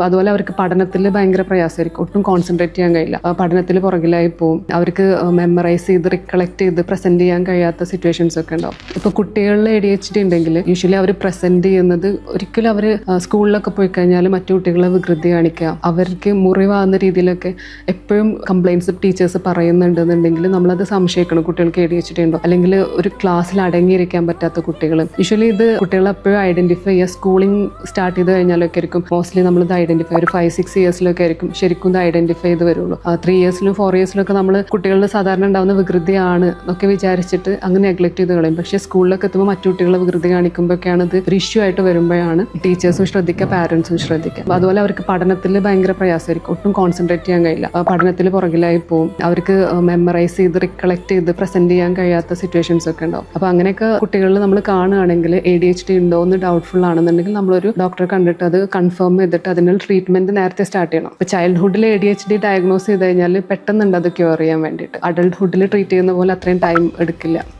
അതുപോലെ അവർക്ക് പഠനത്തിൽ ഭയങ്കര പ്രയാസമായിരിക്കും. ഒട്ടും കോൺസെൻട്രേറ്റ് ചെയ്യാൻ കഴിയില്ല. പഠനത്തിൽ പുറകിലായി പോകും അവർക്ക് മെമ്മറൈസ് ചെയ്ത് റിക്കളക്ട് ചെയ്ത് പ്രസന്റ് ചെയ്യാൻ കഴിയാത്ത സിറ്റുവേഷൻസ് ഒക്കെ ഉണ്ടാവും. ഇപ്പൊ കുട്ടികളിൽ എ ഡി എച്ച് ഡി ഉണ്ടെങ്കിൽ യൂഷ്വലി അവർ പ്രസന്റ് ചെയ്യുന്നത് ഒരിക്കലും അവർ സ്കൂളിലൊക്കെ പോയി കഴിഞ്ഞാൽ മറ്റു കുട്ടികളെ വികൃതി കാണിക്കുക. അവർക്ക് മുറിവാകുന്ന രീതിയിലൊക്കെ എപ്പോഴും കംപ്ലൈൻസ് ടീച്ചേഴ്സ് പറയുന്നുണ്ടെന്നുണ്ടെങ്കിൽ നമ്മളത് സംശയിക്കണം കുട്ടികൾക്ക് എ ഡി എച്ച് ഡി ഉണ്ടോ. അല്ലെങ്കിൽ ഒരു ക്ലാസ്സിൽ അടങ്ങിയിരിക്കാൻ പറ്റാത്ത കുട്ടികൾ യൂഷ്വലി ഇത് കുട്ടികൾ എപ്പോഴും ഐഡന്റിഫൈ ചെയ്യുക. സ്കൂളിംഗ് സ്റ്റാർട്ട് ചെയ്ത് കഴിഞ്ഞാലൊക്കെ ആയിരിക്കും. മോസ്റ്റ്ലി നമ്മൾ ഐഡന്റിഫൈ ഒരു ഫൈവ് സിക്സ് ഇയേഴ്സിലൊക്കെ ആയിരിക്കും ശരിക്കും ഇത് ഐഡന്റിഫൈ ചെയ്ത് വരുള്ളൂ. ത്രീ ഇയേഴ്സിലും ഫോർ ഇയേഴ്സിലൊക്കെ നമ്മൾ കുട്ടികളുടെ സാധാരണ ഉണ്ടാകുന്ന വികൃതിയാണ് എന്നൊക്കെ വിചാരിച്ചിട്ട് അങ്ങനെ നെഗ്ലക്ട് ചെയ്ത് കളയും. പക്ഷേ സ്കൂളിലൊക്കെ എത്തുമ്പോൾ മറ്റു കുട്ടികളെ വികൃതി കാണിക്കുമ്പോഴൊക്കെയാണ് ഇത് ഒരു ഇഷ്യൂ ആയിട്ട് വരുമ്പോഴാണ് ടീച്ചേഴ്സും ശ്രദ്ധിക്കുക പാരൻസും ശ്രദ്ധിക്കുക. അതുപോലെ അവർക്ക് പഠനത്തിൽ ഭയങ്കര പ്രയാസമായിരിക്കും. ഒട്ടും കോൺസെൻട്രേറ്റ് ചെയ്യാൻ കഴിയില്ല. പഠനത്തിൽ പുറകിലായി പോകും അവർക്ക് മെമ്മറൈസ് ചെയ്ത് റിക്കളക്ട് ചെയ്ത് പ്രസന്റ് ചെയ്യാൻ കഴിയാത്ത സിറ്റുവേഷൻസ് ഒക്കെ ഉണ്ടാവും. അപ്പോൾ അങ്ങനെയൊക്കെ കുട്ടികളിൽ നമ്മൾ കാണുകയാണെങ്കിൽ എ ഡി എച്ച് ഡി ഉണ്ടോ എന്ന് ഡൗട്ട്ഫുൾ ആണെന്നുണ്ടെങ്കിൽ നമ്മളൊരു ഡോക്ടറെ കണ്ടിട്ട് അത് കൺഫേം ചെയ്തിട്ട് ട്രീറ്റ്മെന്റ് നേരത്തെ സ്റ്റാർട്ട് ചെയ്യണം. ഇപ്പോൾ ചൈൽഡ്ഹുഡിൽ A D H D diagnose ചെയ്ത് കഴിഞ്ഞാൽ പെട്ടെന്നുണ്ട് അത് ക്യൂർ ചെയ്യാൻ വേണ്ടിയിട്ട്. അഡൾട്ട്ഹുഡിൽ ട്രീറ്റ് ചെയ്യുന്ന പോലെ അത്രയും ടൈം എടുക്കില്ല.